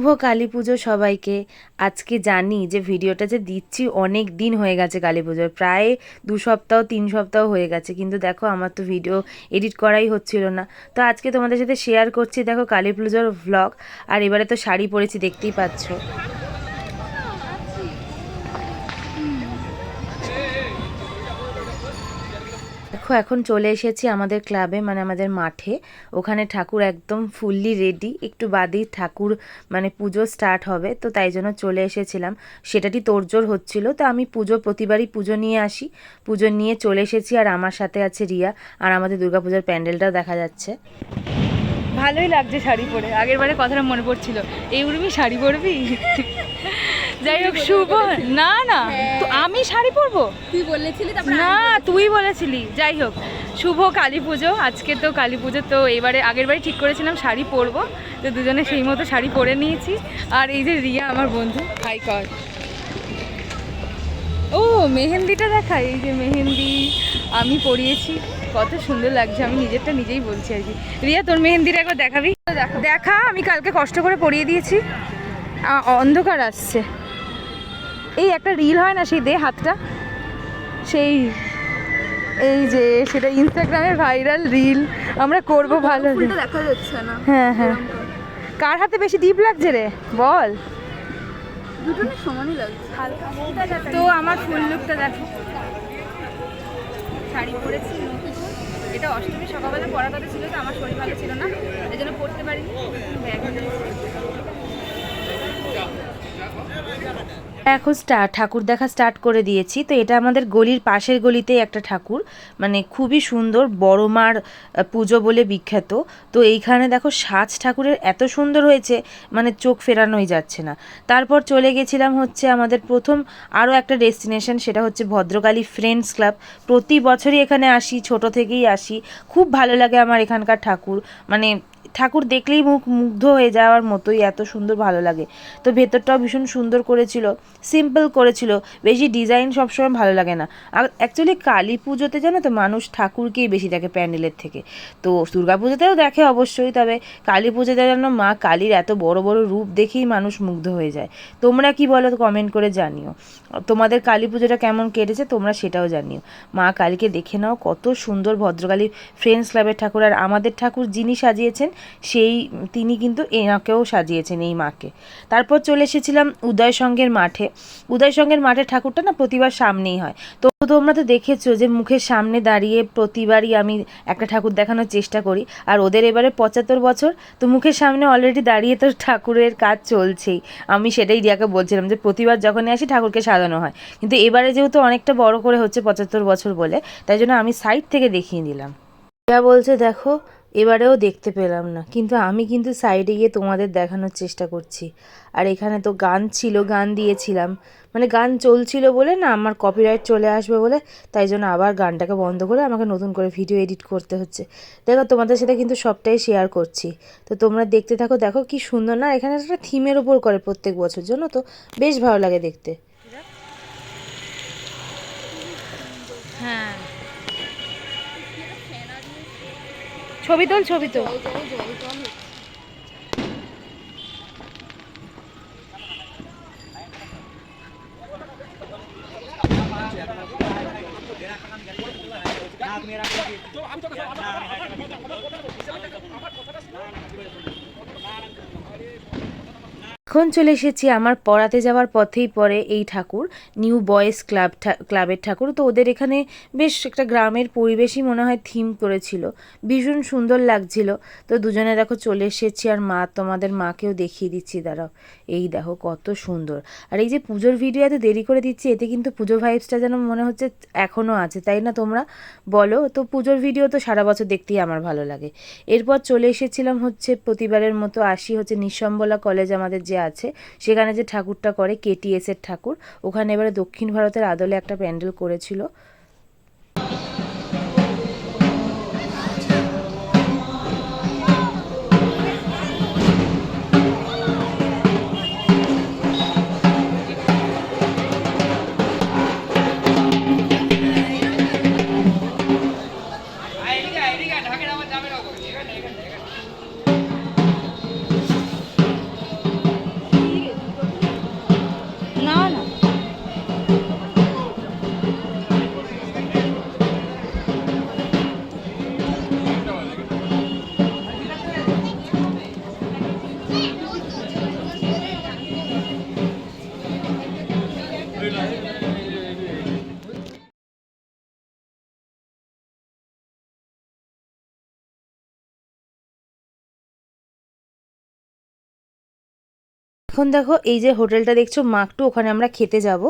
শুভ কালী পুজো সবাইকে। আজকে জানি যে ভিডিওটা যে দিচ্ছি অনেক দিন হয়ে গেছে কালী পুজোর প্রায় দু সপ্তাহ, তিন সপ্তাহ হয়ে গেছে। কিন্তু দেখো, আমার তো ভিডিও এডিট করাই হচ্ছিল না। তো আজকে তোমাদের সাথে শেয়ার করছি, দেখো কালী পুজোর ভ্লগ আর এবারে তো শাড়ি পরেছি, দেখতেই পাচ্ছ। দেখো, এখন চলে এসেছি আমাদের ক্লাবে মানে আমাদের মাঠে। ওখানে ঠাকুর একদম ফুললি রেডি। একটু বাদেই ঠাকুর মানে পুজো স্টার্ট হবে, তো তাই জন্য চলে এসেছিলাম। সেটাটি তোড়জোড় হচ্ছিল, তো আমি পুজো, প্রতিবারই পুজো নিয়ে আসি। পুজো নিয়ে চলে এসেছি, আর আমার সাথে আছে রিয়া, আর আমাদের দুর্গাপূজার প্যান্ডেলটাও দেখা যাচ্ছে। ভালোই লাগছে শাড়ি পরে। আগের বারে কথাটা মনে পড়ছিল। এই উর্মি শাড়ি পরবি? যাই হোক শুভ। না না। তো আমি শাড়ি পরবো? তুই বলেছিলি না তুই বলেছিলি। যাই হোক শুভ কালী পুজো। আজকে তো কালী পুজো তো এবারে আগের বারে ঠিক করেছিলাম শাড়ি পরবো। তো দুজনে সেই মতো শাড়ি পরে নিয়েছি। আর এই যে রিয়া আমার বন্ধু। হাই কর ও মেহেন্দিটা দেখা। এই যে মেহেন্দি আমি পরিয়েছি। কত সুন্দর লাগছে। আমি নিজেরটা নিজেই বলছি আর কি। রিয়া তোর মেহেন্দিটা একবার দেখাবি? দেখা। আমি কালকে কষ্ট করে পরিয়ে দিয়েছি। অন্ধকার আসছে। এই একটা রিল হয় না সেই দে হাতটা? সেই এই যে সেটা ইনস্টাগ্রামে ভাইরাল রিল আমরা করব ভালো দেখা যাচ্ছে না। হ্যাঁ হ্যাঁ। কার হাতে বেশি ডিপ লাগছে রে? বল। দুটো সমানই লাগছে। তো আমার ফুল লুকটা দেখো। শাড়ি পরেছি এটা অষ্টমী সকালবেলা পরা কথা ছিল তো আমার শরীর ভালো ছিল না এই জন্য পরতে পারিনি। ব্যাগ এখন ঠাকুর দেখা স্টার্ট করে দিয়েছি। তো এটা আমাদের গলির পাশের গলিতেই একটা ঠাকুর। মানে খুবই সুন্দর, বড় মার পুজো বলে বিখ্যাত। তো এইখানে দেখো সাজ ঠাকুরের এত সুন্দর হয়েছে মানে চোখ ফেরানোই যাচ্ছে না। তারপর চলে গেছিলাম হচ্ছে আমাদের প্রথম আরও একটা ডেস্টিনেশন সেটা হচ্ছে ভদ্রকালী ফ্রেন্ডস ক্লাব প্রতি বছরই এখানে আসি, ছোট থেকেই আসি। খুব ভালো লাগে আমার এখানকার ঠাকুর। মানে ঠাকুর দেখলেই মুখ মুগ্ধ হয়ে যাওয়ার মতোই এত সুন্দর ভালো লাগে। তো ভেতরটাও ভীষণ সুন্দর করেছিল সিম্পল করেছিল, বেশি ডিজাইন সবসময় ভালো লাগে না। আর অ্যাকচুয়ালি কালী পুজোতে জানো তো মানুষ ঠাকুরকেই বেশি দেখে প্যান্ডেলের থেকে। তো দুর্গা পুজোতেও দেখে অবশ্যই, তবে কালী পুজোতে যেন মা কালীর এত বড় বড় রূপ দেখেই মানুষ মুগ্ধ হয়ে যায়। তোমরা কি বলো কমেন্ট করে জানিও। তোমাদের কালী পুজোটা কেমন কেটেছে তোমরা সেটাও জানিও। মা কালীকে দেখে নাও কত সুন্দর ভদ্রকালী ফ্রেন্ডস ক্লাবের ঠাকুর আর আমাদের ঠাকুর যিনি সাজিয়েছেন সেই তিনি কিন্তু এনাকেও সাজিয়েছেন এই মাকে। তারপর চলে এসেছিলাম উদয় সঙ্গের মাঠে। উদয় সঙ্গের মাঠে ঠাকুরটা না প্রতিবার সামনেই হয়। তো তোমরা তো দেখেছ যে মুখের সামনে দাঁড়িয়ে প্রতিবারই আমি একটা ঠাকুর দেখানোর চেষ্টা করি। আর ওদের এবারে পঁচাত্তর বছর, তো মুখের সামনে অলরেডি দাঁড়িয়ে তো ঠাকুরের কাজ চলছেই। আমি সেটাই রিয়াকে বলছিলাম যে প্রতিবার যখনই আসি ঠাকুরকে সাজানো হয়। কিন্তু এবারে যেহেতু অনেকটা বড় করে হচ্ছে পঁচাত্তর বছর বলে, তাই জন্য আমি সাইড থেকে দেখিয়ে দিলাম। রিয়া বলছে, দেখো এবারেও দেখতে পেলাম না। কিন্তু আমি কিন্তু সাইডে গিয়ে তোমাদের দেখানোর চেষ্টা করছি। আর এখানে তো গান ছিল, গান দিয়েছিলাম। মানে গান চলছিল বলে না, আমার কপিরাইট চলে আসবে বলে, তাই জন্য আবার গানটাকে বন্ধ করে আমাকে নতুন করে ভিডিও এডিট করতে হচ্ছে। দেখো, তোমাদের সাথে কিন্তু সবটাই শেয়ার করছি। তো তোমরা দেখতে থাকো, দেখো কি সুন্দর। না, এখানে একটা থিমের ওপর করে প্রত্যেক বছর জন্য তো? বেশ ভালো লাগে দেখতে। হ্যাঁ। ছবি তোল ছবি তোল। এখন চলে এসেছি আমার পড়াতে যাওয়ার পথেই পড়ে এই ঠাকুর নিউ বয়েজ ক্লাব ক্লাবের ঠাকুর। তো ওদের এখানে বেশ একটা গ্রামের পরিবেশই মনে হয় থিম করেছিল। ভীষণ সুন্দর লাগছিল। তো দুজনে দেখো চলে এসেছি আর মা তোমাদের মাকেও দেখিয়ে দিচ্ছি, দাঁড়াও। এই দেখো কত সুন্দর। আর এই যে পুজোর ভিডিও এত দেরি করে দিচ্ছি, এতে কিন্তু পুজো ভাইবসটা যেন মনে হচ্ছে এখনও আছে, তাই না তোমরা? বলো, তো পুজোর ভিডিও তো সারা বছর দেখতেই আমার ভালো লাগে। এরপর চলে এসেছিলাম হচ্ছে প্রতিবারের মতো আসি হচ্ছে নিঃসম্বলা কলেজ আমাদের যে আছে, সেখানে যে ঠাকুরটা করে কেটিএস এর ঠাকুর, ওখানে এবারে দক্ষিণ ভারতের আদলে একটা প্যান্ডেল করেছিল। এখন দেখো, এই যে হোটেলটা দেখছ, মাকটু, ওখানে আমরা খেতে যাব।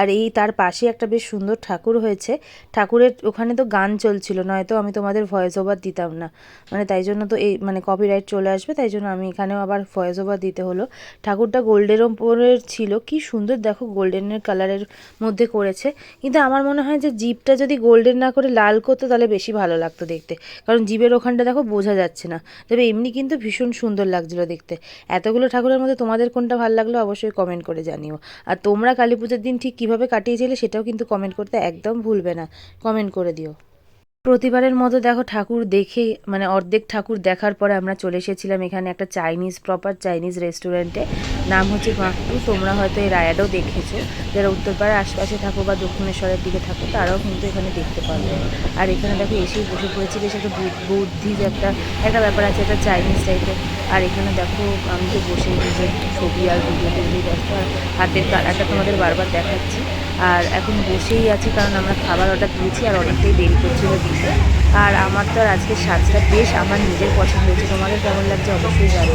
আর এই তার পাশে একটা বেশ সুন্দর ঠাকুর হয়েছে। ঠাকুরের ওখানে তো গান চলছিল, নয়তো আমি তোমাদের ভয়েস ওভার দিতাম না। মানে তাই জন্য তো এই মানে কপিরাইট চলে আসবে, তাই জন্য আমি এখানেও আবার ভয়েস ওভার দিতে হলো। ঠাকুরটা গোল্ডের ওপরের ছিল, কি সুন্দর, দেখো গোল্ডেনের কালারের মধ্যে করেছে। কিন্তু আমার মনে হয় যে জিপটা যদি গোল্ডেন না করে লাল করতো, তাহলে বেশি ভালো লাগতো দেখতে। কারণ জিপের ওখানটা দেখো, বোঝা যাচ্ছে না। তবে এমনি কিন্তু ভীষণ সুন্দর লাগছিল দেখতে। এতগুলো ঠাকুরের মধ্যে তোমাদের কোনটা ভালো লাগল অবশ্যই কমেন্ট করে জানিও। আর তোমরা কালী পুজোর দিন ঠিক কীভাবে কাটিয়েছিলে সেটাও কিন্তু কমেন্ট করতে একদম ভুলবে না। কমেন্ট করে দিও। প্রতিবারের মতো দেখো ঠাকুর দেখে মানে অর্ধেক ঠাকুর দেখার পরে আমরা চলে এসেছিলাম এখানে একটা চাইনিজ প্রপার চাইনিজ রেস্টুরেন্টে নাম হচ্ছে মাকটু তোমরা হয়তো এর আয়াডও দেখেছ। যারা উত্তরপাড়ার আশপাশে থাকো বা দক্ষিণেশ্বরের দিকে থাকো, তারাও কিন্তু এখানে দেখতে পারবে আর এখানে দেখো এসেই বসে পড়েছি, বেশ একটা বুদ্ধ- যে একটা একটা ব্যাপার আছে, একটা চাইনিজ টাইপের আর এখানে দেখো আমি তো বসে নিজের ছবি আর ভিডিও তুলতেই ব্যস্ত, আর হাতের কালারটা তোমাদের বারবার দেখাচ্ছি। আর এখন বসেই আছি কারণ আমরা খাবার অর্ডার দিয়েছি আর অনেকটাই দেরি করছিল দিতে। আর আমার তো আর আজকে সাজটা বেশ আমার নিজের পছন্দ হয়েছে। তোমাদের কেমন লাগছে? অবশ্যই জানো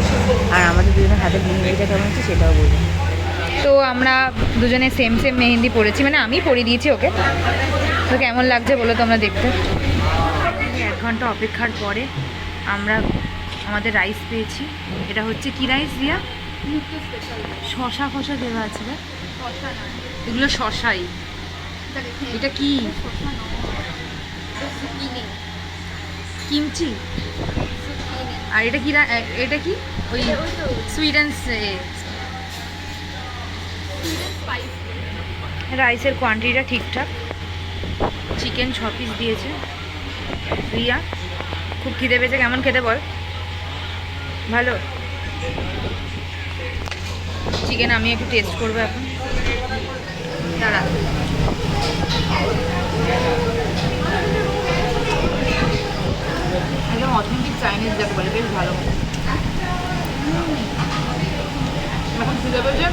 আর আমাদের দুজনের হাতে মেহেন্দিটা কেমন হচ্ছে সেটাও বলব তো আমরা দুজনে সেম সেম মেহেন্দি পরেছি। মানে আমি পরিয়ে দিয়েছি ওকে। তো কেমন লাগছে বলো তোমরা দেখতে? এক ঘণ্টা অপেক্ষার পরে আমরা আমাদের রাইস পেয়েছি। এটা হচ্ছে কি রাইস দিয়া শশা ফশা দেওয়া আছে রে এগুলো শশাই। এটা কি? কিমচি। আর এটা কি এটা কি? ওই সুইট রাইসের কোয়ান্টিটিটা ঠিকঠাক। চিকেন ছ পিস দিয়েছে। রিয়া, খুব খিদে পেয়েছে। কেমন খেতে বল? ভালো। চিকেন আমি একটু টেস্ট করব এখন। দাঁড়া। একদম অথেন্টিক চাইনিজ যাকে বলে, বেশ ভালো। এখন খিদে পেয়েছে?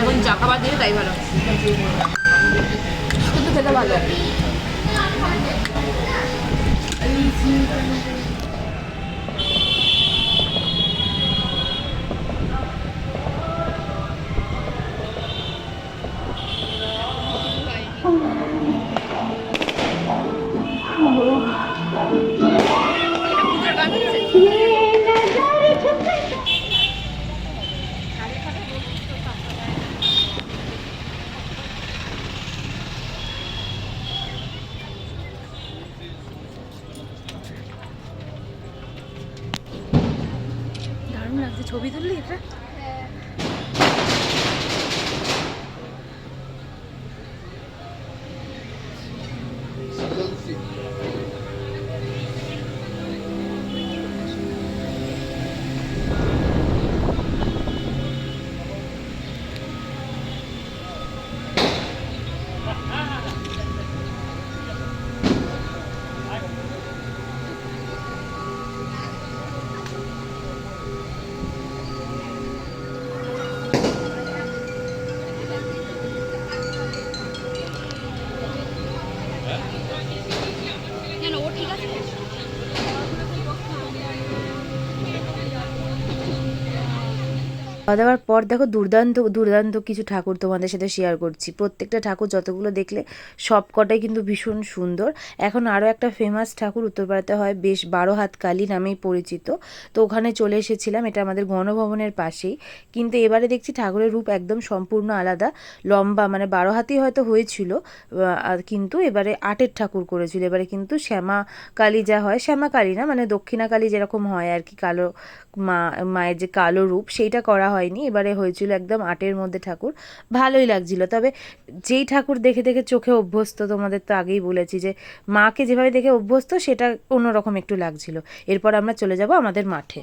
এখন চা খাবার তাই ভালো। কিন্তু খেতে ভালো। ছবি তুললি এটা? খাওয়া দাওয়ার পর দেখো দুর্দান্ত দুর্দান্ত কিছু ঠাকুর তোমাদের সাথে শেয়ার করছি। প্রত্যেকটা ঠাকুর যতগুলো দেখলে সব কটাই কিন্তু ভীষণ সুন্দর। এখন আরও একটা ফেমাস ঠাকুর উত্তর উত্তরপাড়াতে হয় বেশ বারো হাত কালী নামেই পরিচিত। তো ওখানে চলে এসেছিলাম, এটা আমাদের গণভবনের পাশেই। কিন্তু এবারে দেখছি ঠাকুরের রূপ একদম সম্পূর্ণ আলাদা। লম্বা মানে বারো হাতই হয়তো হয়েছিল কিন্তু এবারে আটের ঠাকুর করেছিল। এবারে কিন্তু শ্যামা কালী যা হয়, শ্যামা কালী না মানে দক্ষিণা কালী যেরকম হয় আর কি, কালো মা, মায়ের যে কালো রূপ সেইটা করা হয়নি। এবারে হয়েছিল একদম আটের মধ্যে ঠাকুর। ভালোই লাগছিল। তবে যেই ঠাকুর দেখে দেখে চোখে অভ্যস্ত, তোমাদের তো আগেই বলেছি যে, মাকে যেভাবে দেখে অভ্যস্ত, সেটা অন্যরকম একটু লাগছিল। এরপর আমরা চলে যাব আমাদের মাঠে।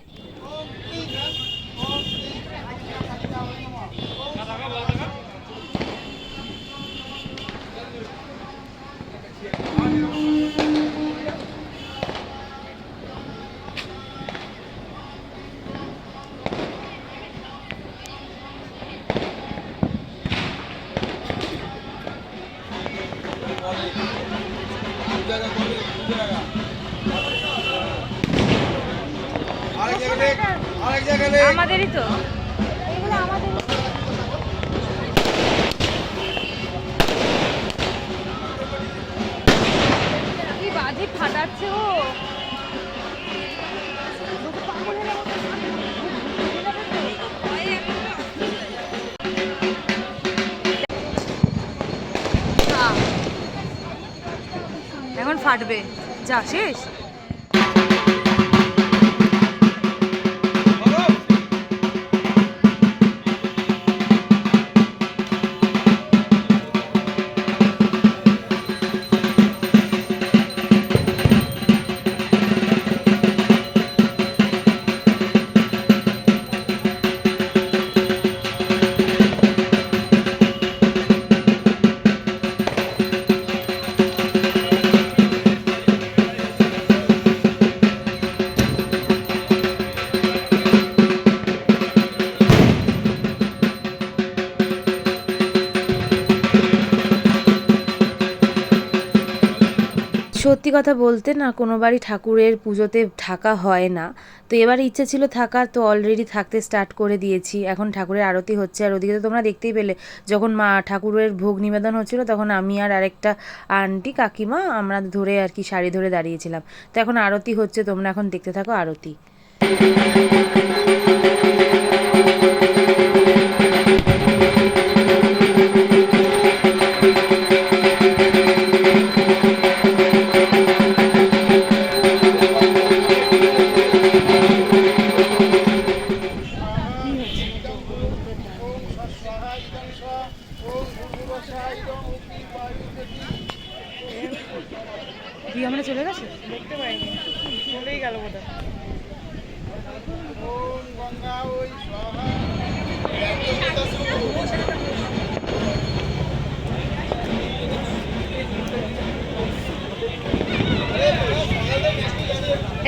আমাদেরই তো? কি ফাটাচ্ছে ও? হ্যাঁ। এখন ফাটবে। যা শেষ? সত্যি কথা বলতে না, কোনো বাড়ি ঠাকুরের পুজোতে থাকা হয় না। তো এবার ইচ্ছে ছিল থাকার, তো অলরেডি থাকতে স্টার্ট করে দিয়েছি। এখন ঠাকুরের আরতি হচ্ছে, আর ওদিকে তো তোমরা দেখতেই পেলে, যখন মা ঠাকুরের ভোগ নিবেদন হচ্ছিল, তখন আমি আর আরেকটা আন্টি, কাকিমা, আমরা ধরে আর কি শাড়ি ধরে দাঁড়িয়েছিলাম। তো এখন আরতি হচ্ছে, তোমরা এখন দেখতে থাকো আরতি। চলেই গেল বোধ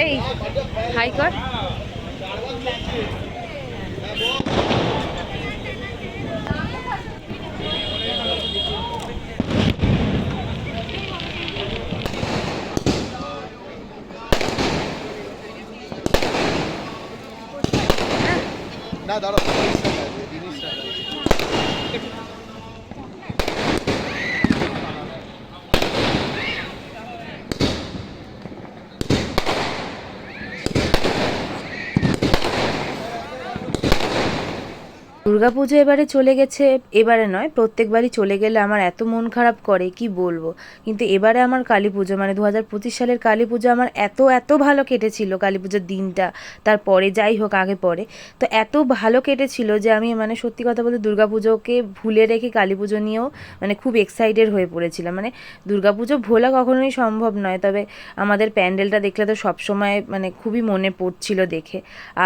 এই হাই কর। দাঁড়াও। দুর্গাপুজো এবারে চলে গেছে, এবারে নয়, প্রত্যেকবারই চলে গেলে আমার এত মন খারাপ করে, কি বলব? কিন্তু এবারে আমার কালী পুজো মানে দু হাজার পঁচিশ সালের কালী পুজো আমার এত এত ভালো কেটেছিল কালী পুজোর দিনটা, তারপরে যাই হোক আগে পরে, তো এত ভালো কেটেছিল যে আমি মানে সত্যি কথা বলতে দুর্গাপুজোকে ভুলে রেখে কালী পুজো নিয়েও মানে খুব এক্সাইটেড হয়ে পড়েছিলাম। মানে দুর্গাপুজো ভোলা কখনোই সম্ভব নয়, তবে আমাদের প্যান্ডেলটা দেখলে তো সবসময় মানে খুবই মনে পড়ছিল দেখে।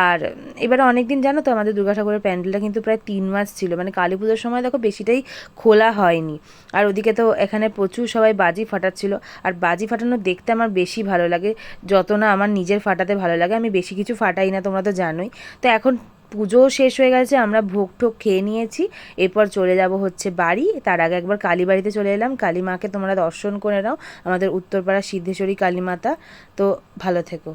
আর এবারে অনেক দিন জানো তো, আমাদের দুর্গা ঠাকুরের প্যান্ডেলটা কিন্তু প্রায় তিন মাস ছিল। মানে কালী পুজোর সময় দেখো বেশিটাই খোলা হয়নি। আর ওদিকে তো এখানে প্রচুর সবাই বাজি ফাটাচ্ছিল। আর বাজি ফাটানো দেখতে আমার বেশি ভালো লাগে। যত না আমার নিজের ফাটাতে ভালো লাগে, আমি বেশি কিছু ফাটাই না, তোমরা তো জানোই। তো এখন পুজোও শেষ হয়ে গেছে, আমরা ভোগ ঠোক খেয়ে নিয়েছি। এরপর চলে যাব হচ্ছে বাড়ি। তার আগে একবার কালী বাড়িতে চলে এলাম। কালী মাকে তোমরা দর্শন করে নাও। আমাদের উত্তরপাড়া সিদ্ধেশ্বরী কালী মাতা। তো ভালো থেকো।